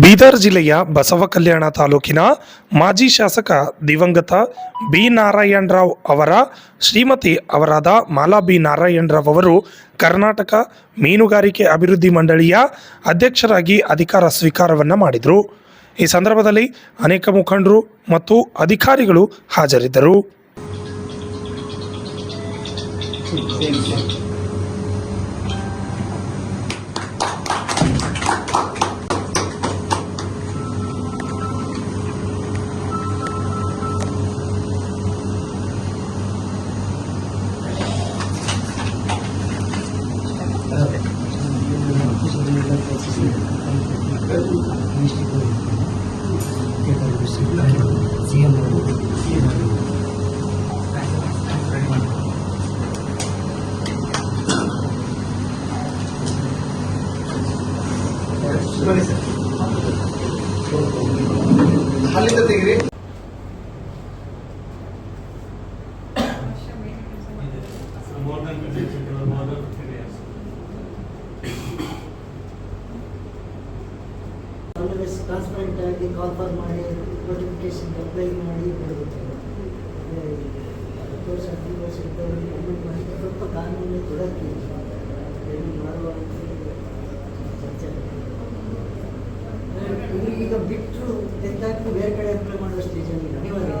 ಬೀದರ್ ಜಿಲ್ಲೆಯ ಬಸವ ಕಲ್ಯಾಣ ತಾಲೂಕಿನ ಮಾಜಿ ಶಾಸಕ ದಿವಂಗತ ಬಿ ನಾರಾಯಣರಾವ್ ಅವರ, ಶ್ರೀಮತಿ ಅವರಾದ ಮಾಲಾ ಬಿ ನಾರಾಯಣರಾವ್ ಅವರು ಕರ್ನಾಟಕ ಮೀನುಗಾರಿಕೆ ಅಭಿವೃದ್ಧಿ ಮಂಡಳಿಯ ಅಧ್ಯಕ್ಷರಾಗಿ ಅಧಿಕಾರ ಸ್ವೀಕಾರವನ್ನು ಮಾಡಿದರು. ಈ ಸಂದರ್ಭದಲ್ಲಿ ಅನೇಕ ಮುಖಂಡರು ಮತ್ತು ಅಧಿಕಾರಿಗಳು ಹಾಜರಿದ್ದರು. ಅಲ್ಲಿಂದ ತೆಗಿರಿ more than 50, more than 50 years. Always transparent ಆಗಿ ಕಾಲ್ ಫಾರ್ ಮಾಡಿ ನೋಟಿಫಿಕೇಶನ್ ಅಪ್ಲೈ ಮಾಡಿ ಕೊಡಬೇಕು ಹತ್ತು ವರ್ಷ ಹದಿನೈದು ವರ್ಷ ಮಾಡಿ ಸ್ವಲ್ಪ ಕಾನೂನು ತೊಡಕಿ ಪೇಮೆಂಟ್ ಮಾಡುವ ಈಗ ಬಿಟ್ಟರು ಎಂತಾಗ್ತು ಬೇರೆ ಕಡೆ ಅಪ್ಲೈ ಮಾಡುವ ಸ್ಟೇಜಲ್ಲಿ ಅನಿವಾರ್ಯ.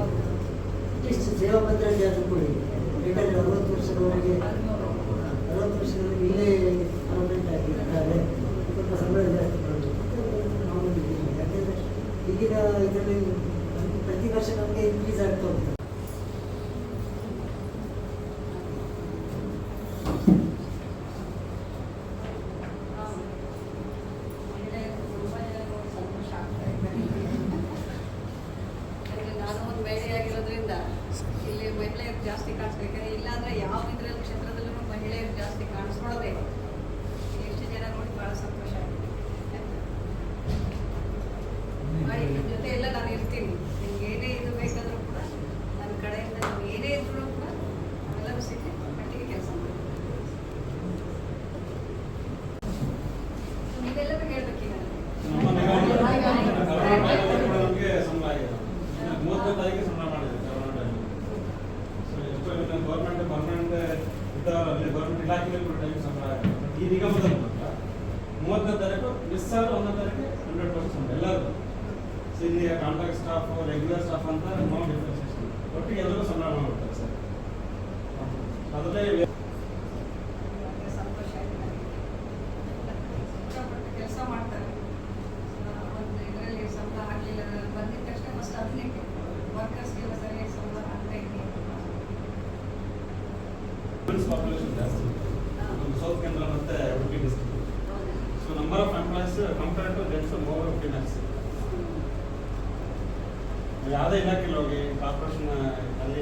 ಅಟ್ಲೀಸ್ಟ್ ಸೇವಾ ಭದ್ರತೆ ಆದರೂ ಕೊಡಿ. ಬೇಕಾದ್ರೆ ಅರವತ್ತು ವರ್ಷದವರೆಗೆ ಅರವತ್ತು ವರ್ಷದವರೆಗೆ ಇಲ್ಲೇ ಪರ್ಮನೆಂಟ್ ಆಗಿರ್ತಾರೆ ಸ್ವಲ್ಪ ಸಂಬಳ ಜಾಸ್ತಿ ಮಾಡಬೇಕು ನಾವು ಇದ್ದೀವಿ. ಯಾಕೆಂದ್ರೆ ಈಗಿನ ಇದರಲ್ಲಿ ಪ್ರತಿ ವರ್ಷ ನಮಗೆ ಇನ್ಕ್ರೀಸ್ ಆಗ್ತಾ ಹೋಗ್ತದೆ ಜಾಸ್ತಿ ಕಾಣಿಸ್ಬೇಕು. ಯಾಕಂದ್ರೆ ಇಲ್ಲಾಂದ್ರೆ ಯಾವ ಇದ್ರಲ್ಲಿ ಕ್ಷೇತ್ರದಲ್ಲೂ ಮಹಿಳೆಯರು ಜಾಸ್ತಿ ಕಾಣಿಸ್ಕೊಳ್ಳೋದೇ ಗೌರ್ಮೆಂಟ್ ಪರ್ಮನೆಂಟ್ ಇದ್ದವರಲ್ಲಿ ಗೌರ್ಮೆಂಟ್ ಇಲಾಖೆಯಲ್ಲಿ ಕೂಡ ಟೈಮ್ ಸಂಬಳ ಈ ನಿಗಮದಲ್ಲಿ ಮಾತ್ರ ಮೂವತ್ತನೇ ತಾರೀಕು ಮಿಸ್ ಆದ ಒಂದನೇ ತಾರೀಕು ಹಂಡ್ರೆಡ್ ಪರ್ಸೆಂಟ್ ಸಂಬಳ ಎಲ್ಲರೂ ಸೊ ಇಲ್ಲಿ ಕಾಂಟ್ರಾಕ್ಟ್ ಸ್ಟಾಫ್ ರೆಗ್ಯುಲರ್ ಸ್ಟಾಫ್ ಅಂತ ನೋ ಡಿಫ್ರೆನ್ಸೇಷನ್ ಒಟ್ಟಿಗೆ ಎಲ್ಲರೂ ಸಂಬಳ ಮಾಡ್ಬಿಡ್ತಾರೆ ಸರ್ ಅದರಲ್ಲಿ ವುಮೆನ್ಸ್ ಪಾಪ್ಯುಲೇಷನ್ ಜಾಸ್ತಿ ಸೌತ್ ಕೇಂದ್ರ ಮತ್ತೆ Udupi district so number of employees compare to gents more finance ಯಾವುದೇ ಇಲಾಖೆಯಲ್ಲಿ ಹೋಗಿ ಕಾರ್ಪೊರೇಷನ್ ಅಲ್ಲಿ